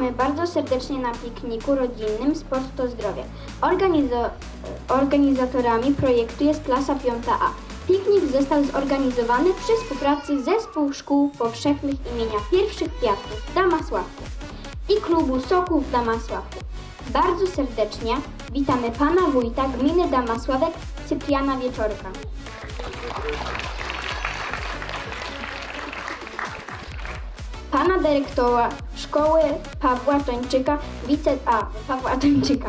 Witamy bardzo serdecznie na pikniku rodzinnym Sport to Zdrowie. Organizo- organizatorami projektu jest klasa 5A. Piknik został zorganizowany przy współpracy Zespół Szkół Powszechnych imienia Pierwszych Kwiatów w Damasławku i klubu Soków w Damasławku. Bardzo serdecznie witamy pana wójta gminy Damasławek Cypriana Wieczorka. Pana dyrektora szkoły Pawła Tończyka, wice... A, Pawła Tończyka.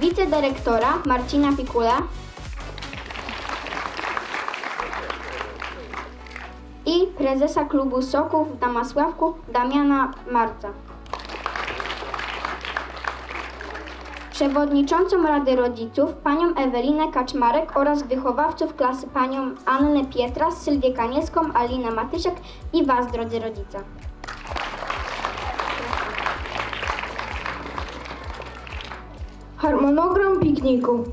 Wicedyrektora Marcina Pikula i prezesa klubu Soków w Damasławku Damiana Marca. Przewodniczącą Rady Rodziców panią Ewelinę Kaczmarek oraz wychowawców klasy panią Annę Pietra, Sylwię Kanieską, Alinę Matysiak i Was, drodzy rodzice. Harmonogram pikniku.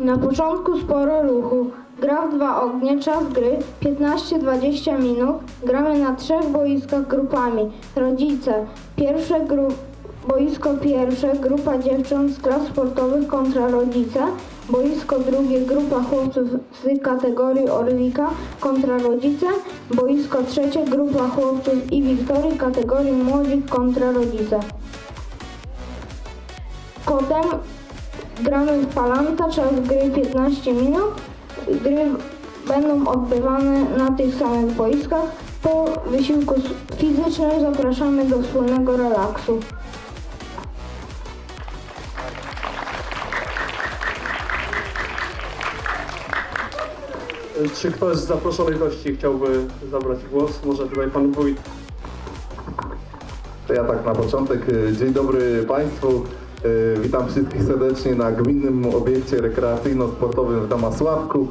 Na początku sporo ruchu. Gra w dwa ognie, czas gry 15-20 minut. Gramy na trzech boiskach grupami. Rodzice. Pierwsze gru... boisko pierwsze, grupa dziewcząt z klas sportowych kontra rodzice. Boisko drugie, grupa chłopców z kategorii Orlika kontra rodzice. Boisko trzecie, grupa chłopców i Wiktorii kategorii młodzi kontra rodzice. Potem gramy w palanta, czas gry 15 minut. Gry będą odbywane na tych samych boiskach. Po wysiłku fizycznym zapraszamy do wspólnego relaksu. Czy ktoś z zaproszonych gości chciałby zabrać głos? Może tutaj pan wójt. To ja tak na początek. y, Dzień dobry Państwu. Y, Witam wszystkich serdecznie na gminnym obiekcie rekreacyjno-sportowym w Damasławku.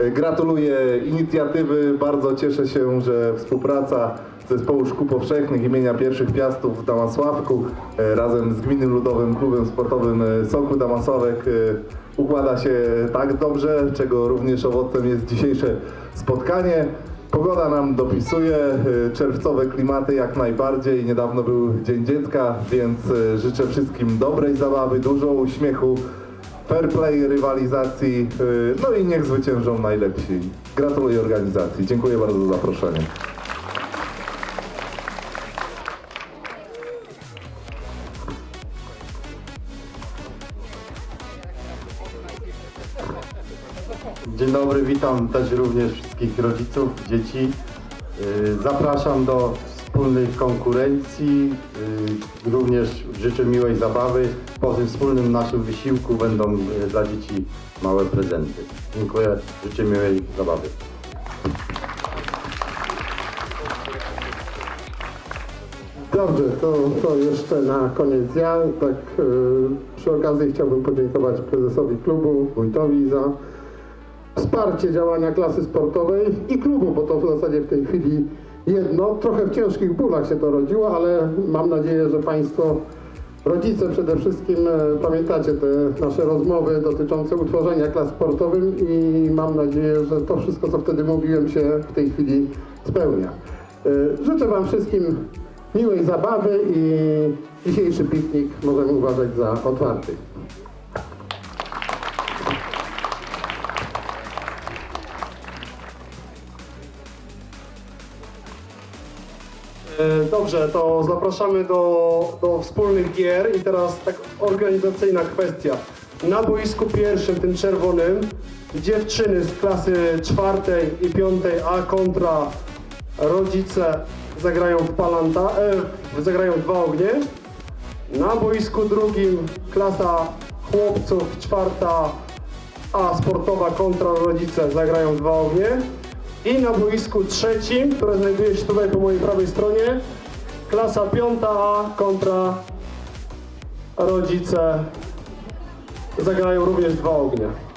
Y, Gratuluję inicjatywy. Bardzo cieszę się, że współpraca Zespołu Szkół Powszechnych imienia Pierwszych Piastów w Damasławku y, razem z Gminnym Ludowym Klubem Sportowym y, Soku Damasławek y, układa się tak dobrze, czego również owocem jest dzisiejsze spotkanie. Pogoda nam dopisuje, czerwcowe klimaty jak najbardziej. Niedawno był Dzień Dziecka, więc życzę wszystkim dobrej zabawy, dużo uśmiechu, fair play, rywalizacji, no i niech zwyciężą najlepsi. Gratuluję organizacji. Dziękuję bardzo za zaproszenie. Dzień dobry, witam też również wszystkich rodziców, dzieci. Yy, Zapraszam do wspólnej konkurencji. Yy, Również życzę miłej zabawy. Po tym wspólnym naszym wysiłku będą yy, dla dzieci małe prezenty. Dziękuję, życzę miłej zabawy. Dobrze, to, to jeszcze na koniec ja. Tak przy okazji chciałbym podziękować prezesowi klubu, wójtowi za wsparcie działania klasy sportowej i klubu, bo to w zasadzie w tej chwili jedno. Trochę w ciężkich bólach się to rodziło, ale mam nadzieję, że Państwo, rodzice przede wszystkim, e, pamiętacie te nasze rozmowy dotyczące utworzenia klas sportowych i mam nadzieję, że to wszystko, co wtedy mówiłem, się w tej chwili spełnia. E, Życzę Wam wszystkim miłej zabawy i dzisiejszy piknik możemy uważać za otwarty. Dobrze, to zapraszamy do, do wspólnych gier i teraz tak organizacyjna kwestia. Na boisku pierwszym, tym czerwonym, dziewczyny z klasy czwartej i piątej A kontra rodzice zagrają w palanta, e, zagrają dwa ognie. Na boisku drugim klasa chłopców czwarta A sportowa kontra rodzice zagrają dwa ognie. I na boisku trzecim, które znajduje się tutaj po mojej prawej stronie, klasa piąta A kontra rodzice zagrają również dwa ognie.